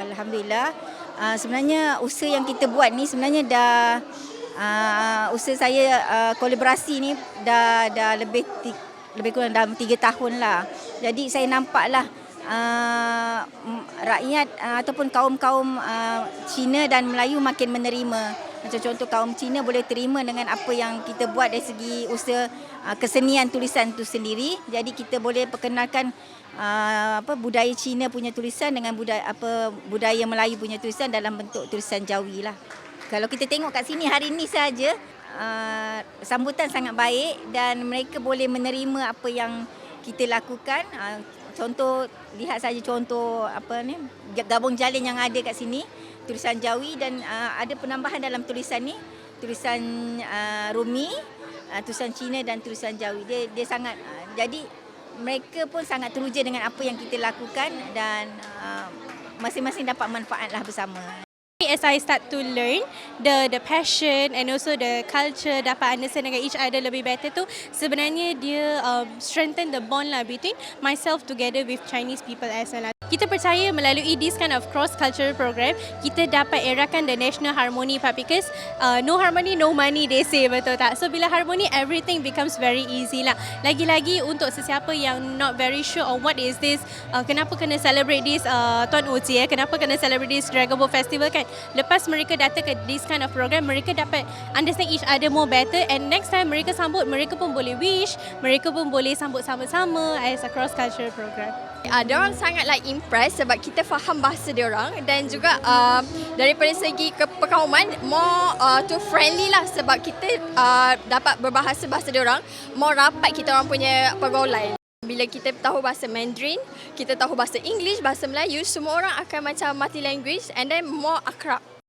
Alhamdulillah. Uh, sebenarnya usaha yang kita buat ni sebenarnya dah uh, usaha saya uh, kolaborasi ni dah dah lebih lebih kurang dalam tiga tahun lah. Jadi saya nampaklah uh, rakyat uh, ataupun kaum-kaum uh, Cina dan Melayu makin menerima. Macam contoh kaum Cina boleh terima dengan apa yang kita buat dari segi usaha uh, kesenian tulisan itu sendiri. Jadi kita boleh perkenalkan uh, apa budaya Cina punya tulisan dengan budaya apa budaya Melayu punya tulisan dalam bentuk tulisan Jawi lah. Kalau kita tengok kat sini hari ini saja uh, sambutan sangat baik dan mereka boleh menerima apa yang kita lakukan. Contoh lihat saja contoh apa ni gabung jalin yang ada kat sini tulisan Jawi dan uh, ada penambahan dalam tulisan ni tulisan uh, Rumi uh, tulisan Cina dan tulisan Jawi dia dia sangat uh, jadi mereka pun sangat teruja dengan apa yang kita lakukan dan uh, masing-masing dapat manfaatlah bersama. As I start to learn the the passion and also the culture dapat understand dengan each other lebih better tu sebenarnya dia um, strengthen the bond lah between myself together with Chinese people as well. Kita percaya melalui this kind of cross cultural program kita dapat erakan the national harmony Pak because uh, no harmony no money they say betul tak? So bila harmony everything becomes very easy lah. Lagi-lagi untuk sesiapa yang not very sure of what is this, uh, kenapa kena celebrate this uh, Tuan Uci eh, kenapa kena celebrate this Dragon Boat Festival kan? Lepas mereka datang ke this kind of program, mereka dapat understand each other more better and next time mereka sambut, mereka pun boleh wish, mereka pun boleh sambut sama-sama as a cross cultural program. Uh, dia orang sangat like impressed sebab kita faham bahasa dia orang dan juga uh, daripada segi kepekauman more uh, to friendly lah sebab kita uh, dapat berbahasa bahasa dia orang more rapat kita orang punya pergaulan. Bila kita tahu bahasa Mandarin, kita tahu bahasa English, bahasa Melayu, semua orang akan macam multi language and then more akrab.